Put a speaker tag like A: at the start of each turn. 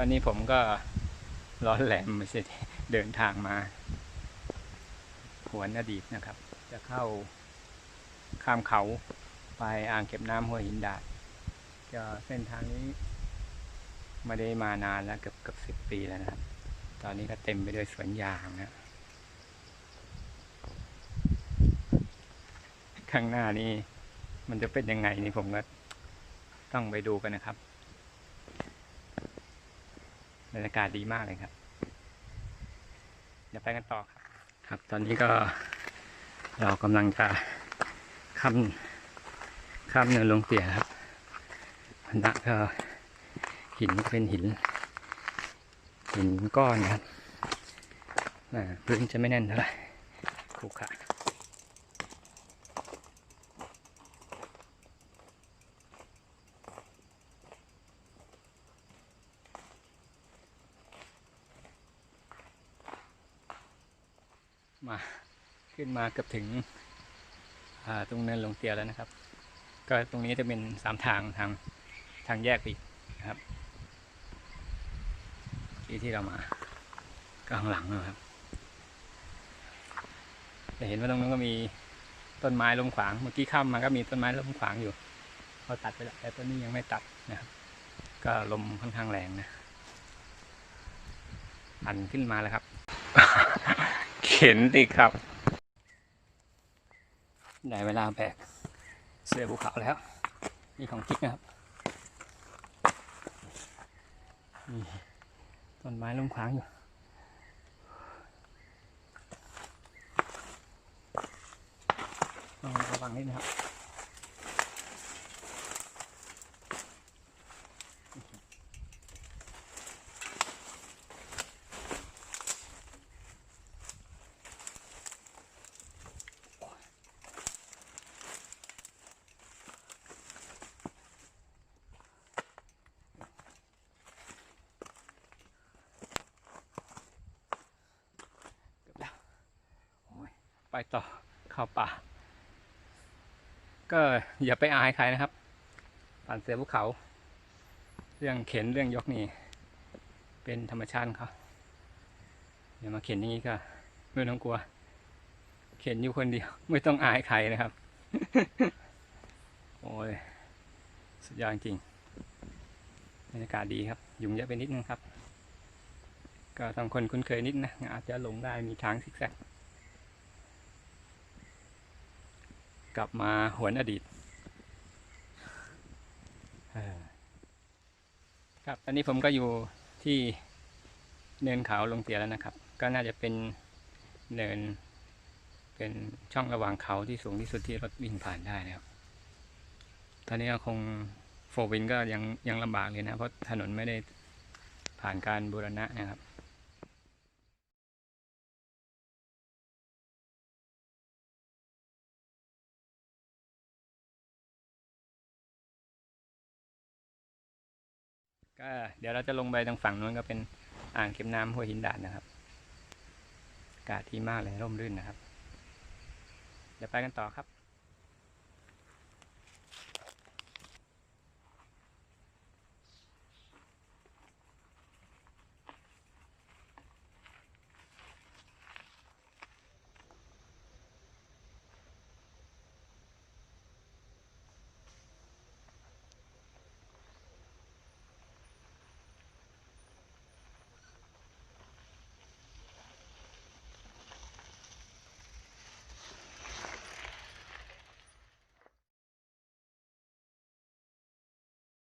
A: วันนี้ผมก็ร้อนแหลมไม่ใช่เดินทางมา หวนอดีตนะครับ จะเข้าข้ามเขาไปอ่างเก็บน้ำห้วยหินดาดก็เส้นทางนี้ไม่ได้มานานแล้วเกือบเกือบสิบปีแล้วนะครับ ตอนนี้ก็เต็มไปด้วยสวนยางนะข้างหน้านี่มันจะเป็นยังไงนี่ผมก็ต้องไปดูกันนะครับ บรรยากาศดีมากเลยครับ เดี๋ยวไปกันต่อครับ ครับ ตอนนี้ก็เรากำลังจะข้ามข้ามเนินลงเตี่ยครับพนะก็หินเป็นหิน หินก้อนนะครับอ่าพื้นจะไม่แน่นเท่าไหร่ขรุขระ มาขึ้นมาเกือบถึงตรงเนินลงเตียแล้วนะครับ ก็ตรงนี้จะเป็นสามทางทางทางแยกไปอีกนะครับที่ที่เรามาก็ข้างหลังนะครับจะเห็นว่าตรงนั้นก็มีต้นไม้ล้มขวางเมื่อกี้ข้ามมาก็มีต้นไม้ล้มขวางอยู่เขาตัดไปแล้วแต่ต้นนี้ยังไม่ตัดนะครับ ก็ลมค่อนข้างแรงนะพันขึ้นมาแล้วครับ ข็นดิครับ ได้เวลาแบกเสื้อภูเขาแล้ว นี่ของจิ๊กนะครับนี่ต้นไม้ล้มขวางอยู่ต้องระวังนิดนะครับ เกือบแล้วโอ้ยไป ต่อเข้าป่า ก็อย่าไปอายใครนะครับผ่านเสือภูเขา เรื่องเข็นเรื่องยกนี่ เป็นธรรมชาติของเขาอย่ามาเข็นอย่างนี้ก็ไม่ต้องกลัว เข็นอยู่คนเดียว ไม่ต้องอายใครนะครับ โอ้ย สุดยอดจริงบรรยากาศดีครับ ยุงเยอะไปนิดนึงครับ ก็ต้องคนคุ้นเคยนิดนะอาจจะหลงได้มีทางซิกแซก กลับมาหวนอดีตครับตอนนี้ผมก็อยู่ที่เนินเขาลงเตียแล้วนะครับ ก็น่าจะเป็นเนิน เป็นช่องระหว่างเขาที่สูงที่สุดที่รถวิ่งผ่านได้นะครับ ตอนนี้ก็คงโฟวินก็ยังยังลำบากเลยนะ เพราะถนนไม่ได้ผ่านการบูรณะนะครับ ก็เดี๋ยวเราจะลงไปทางฝั่งนู้นก็เป็นอ่างเก็บน้ำห้วยหินดาดนะครับอากาศที่มากเลยร่มรื่นนะครับ เดี๋ยวไปกันต่อครับ